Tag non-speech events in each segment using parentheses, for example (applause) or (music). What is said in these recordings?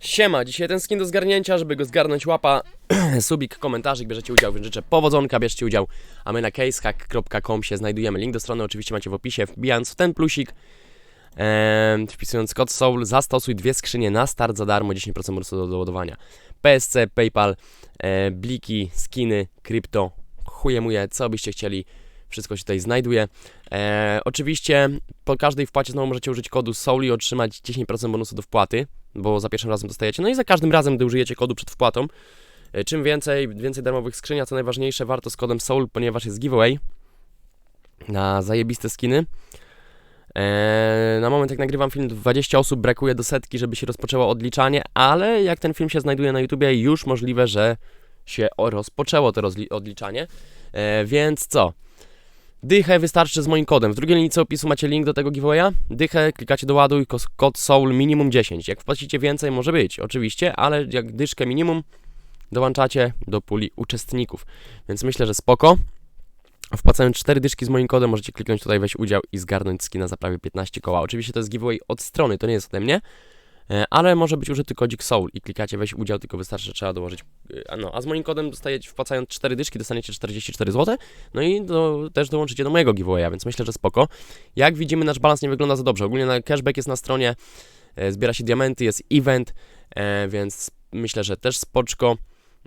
Siema, dzisiaj ten skin do zgarnięcia, żeby go zgarnąć łapa, (clears throat) subik, komentarzyk, bierzecie udział, więc życzę powodzonka, bierzcie udział, a my na casehack.com się znajdujemy. Link do strony oczywiście macie w opisie, wbijając w ten plusik, em, wpisując kod SOUL, zastosuj dwie skrzynie na start za darmo, 10% bonusu do doładowania. PSC, PayPal, e, bliki, skiny, krypto, chuje muje, co byście chcieli, wszystko się tutaj znajduje. E, oczywiście po każdej wpłacie znowu możecie użyć kodu SOUL i otrzymać 10% bonusu do wpłaty bo za pierwszym razem dostajecie. No i za każdym razem, gdy użyjecie kodu przed wpłatą, e, czym więcej, więcej darmowych skrzyń, a co najważniejsze, warto z kodem SOUL, ponieważ jest giveaway na zajebiste skiny. Eee, na moment jak nagrywam film 20 osób brakuje do setki, żeby się rozpoczęło odliczanie, ale jak ten film się znajduje na YouTubie, już możliwe, że się rozpoczęło to odliczanie. Eee, więc co? Dychę wystarczy z moim kodem. W drugiej linijce opisu macie link do tego giveawaya. Dychę klikacie do ładuj, kos- kod SOUL minimum 10. Jak wpłacicie więcej, może być, oczywiście, ale jak dyszkę minimum, dołączacie do puli uczestników. Więc myślę, że spoko. Wpłacając 4 dyszki z moim kodem, możecie kliknąć tutaj, weź udział i zgarnąć skina za prawie 15 koła. Oczywiście to jest giveaway od strony, to nie jest ode mnie, ale może być użyty kodzik SOUL i klikacie weź udział, tylko wystarczy, że trzeba dołożyć. e, No, a z moim kodem dostajecie, wpłacając 4 dyszki, dostaniecie 44 zł. No i do, też dołączycie do mojego giveawaya, więc myślę, że spoko. Jak widzimy, nasz balans nie wygląda za dobrze. Ogólnie na cashback jest na stronie, e, zbiera się diamenty, jest event, e, więc myślę, że też spoczko.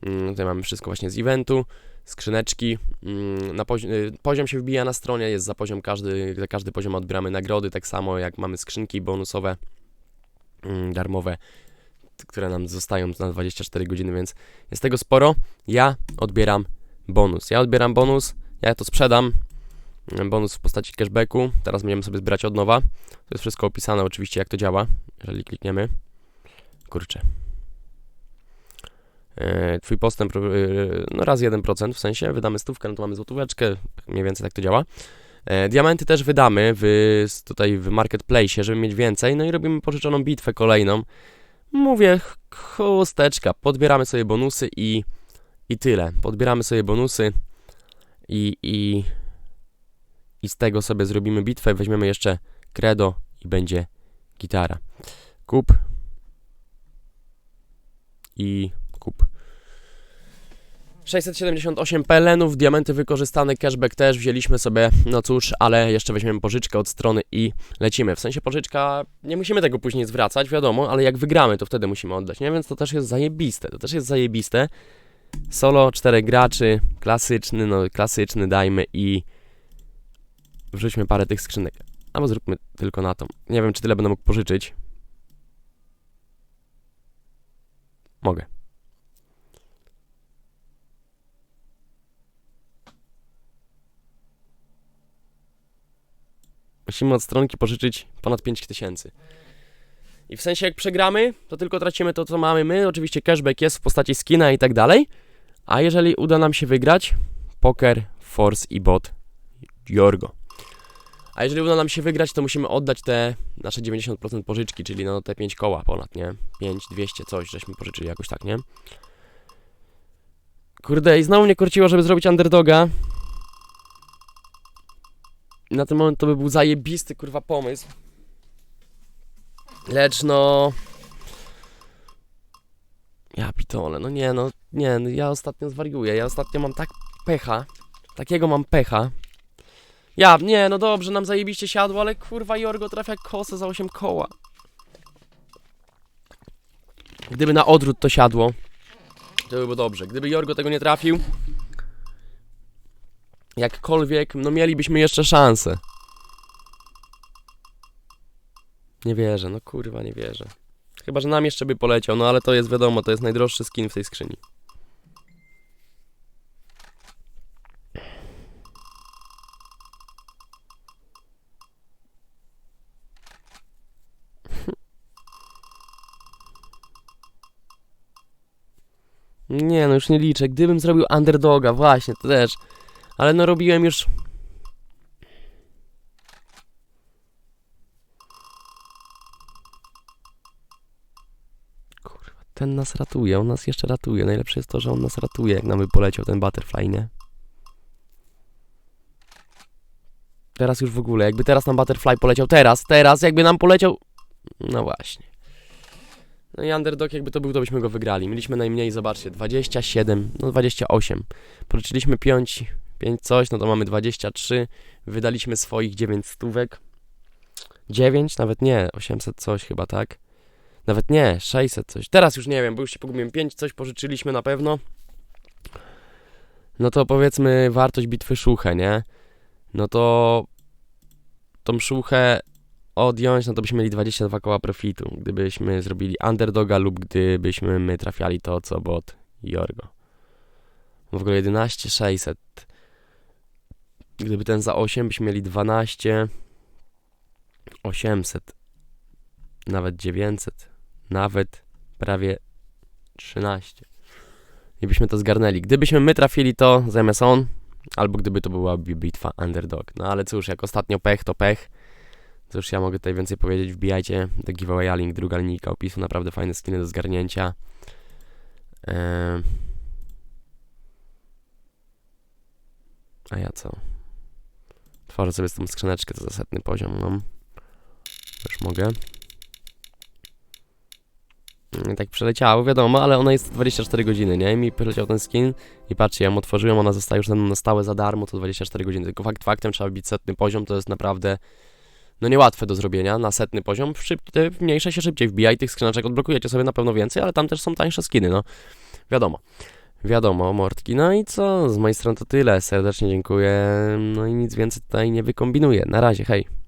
Mm, tutaj mamy wszystko właśnie z eventu, skrzyneczki. Mm, na pozi- poziom się wbija na stronie, jest za poziom każdy, za każdy poziom odbieramy nagrody, tak samo jak mamy skrzynki bonusowe, darmowe, t- które nam zostają na 24 godziny, więc jest tego sporo. Ja odbieram bonus. Ja odbieram bonus, ja to sprzedam. Mm, Bonus w postaci cashbacku. Teraz będziemy sobie zbierać od nowa. To jest wszystko opisane oczywiście jak to działa, jeżeli klikniemy. Kurczę. E, Twój postęp, e, no raz 1%, w sensie wydamy stówkę, no to mamy złotóweczkę, mniej więcej tak to działa. E, Diamenty też wydamy w, tutaj w marketplace, żeby mieć więcej, no i robimy pożyczoną bitwę kolejną. Mówię, ch- chusteczka, podbieramy sobie bonusy i, i tyle. Podbieramy sobie bonusy i, i, i z tego sobie zrobimy bitwę, weźmiemy jeszcze credo i będzie gitara. Kup i kup. 678 pelenów, diamenty wykorzystane, cashback też wzięliśmy sobie, no cóż, ale jeszcze weźmiemy pożyczkę od strony i lecimy. W sensie pożyczka, nie musimy tego później zwracać, wiadomo, ale jak wygramy, to wtedy musimy oddać, nie? Więc to też jest zajebiste, to też jest zajebiste. Solo, czterech graczy, klasyczny, no klasyczny dajmy i wrzućmy parę tych skrzynek. Albo zróbmy tylko na tą. Nie wiem, czy tyle będę mógł pożyczyć. Mogę. Musimy od stronki pożyczyć ponad 5000. I w sensie jak przegramy, to tylko tracimy to, co mamy my. Oczywiście cashback jest w postaci skina i tak dalej. A jeżeli uda nam się wygrać, poker, force i bot Jorgo. A jeżeli uda nam się wygrać, to musimy oddać te nasze 90% pożyczki, czyli no te 5 koła ponad, nie? 5, 200 coś, żeśmy pożyczyli jakoś tak, nie? Kurde, i znowu mnie korciło, żeby zrobić underdoga. Na ten moment to by był zajebisty, kurwa, pomysł. Lecz no... Ja pitole, no nie, no nie, no ja ostatnio zwariuję, ja ostatnio mam tak pecha, takiego mam pecha. Ja, nie, no dobrze, nam zajebiście siadło, ale kurwa Jorgo trafia kosę za 8 koła. Gdyby na odwrót to siadło, to by było dobrze. Gdyby Jorgo tego nie trafił, jakkolwiek, no mielibyśmy jeszcze szansę. Nie wierzę, no kurwa, nie wierzę. Chyba, że nam jeszcze by poleciał, no ale to jest wiadomo, to jest najdroższy skin w tej skrzyni. (laughs) Nie, no już nie liczę. Gdybym zrobił underdoga, właśnie, to też. Ale no robiłem już... Kurwa, ten nas ratuje, on nas jeszcze ratuje. Najlepsze jest to, że on nas ratuje, jak nam by poleciał ten butterfly, nie? Teraz już w ogóle, jakby teraz nam butterfly poleciał, teraz, teraz, jakby nam poleciał... No właśnie. No i underdog jakby to był, to byśmy go wygrali. Mieliśmy najmniej, zobaczcie, 27, no 28. Policzyliśmy 5, 5 coś, no to mamy 23. Wydaliśmy swoich 9 stówek. 9? Nawet nie, 800 coś chyba, tak? Nawet nie, 600 coś. Teraz już nie wiem, bo już się pogubiłem. 5 coś pożyczyliśmy na pewno. No to powiedzmy wartość bitwy szuchę, nie? No to tą szuchę odjąć, no to byśmy mieli 22 koła profitu, gdybyśmy zrobili underdoga lub gdybyśmy my trafiali to, co bot Jorgo. W ogóle 11 600. Gdyby ten za 8, byśmy mieli 12 800. Nawet 900. Nawet prawie 13. I byśmy to zgarnęli. Gdybyśmy my trafili to zamiast on, albo gdyby to była bi- bitwa underdog. No ale cóż, jak ostatnio pech, to pech. Cóż, ja mogę tutaj więcej powiedzieć. Wbijajcie do giveawaya link, druga linijka opisu. Naprawdę fajne skiny do zgarnięcia. Ehm. A ja co? Tworzę sobie z tą skrzyneczkę, to za setny poziom mam. Już mogę. I tak przeleciało, wiadomo, ale ona jest 24 godziny, nie? I mi przeleciał ten skin i patrzcie, ja ją otworzyłem, ona zostaje już na stałe za darmo, to 24 godziny. Tylko fakt faktem trzeba bić setny poziom, to jest naprawdę no niełatwe do zrobienia na setny poziom. Szyb, te mniejsze się szybciej wbija i tych skrzyneczek odblokujecie sobie na pewno więcej, ale tam też są tańsze skiny, no. Wiadomo. Wiadomo, mordki. No i co? Z mojej strony to tyle. Serdecznie dziękuję. No i nic więcej tutaj nie wykombinuję. Na razie, hej.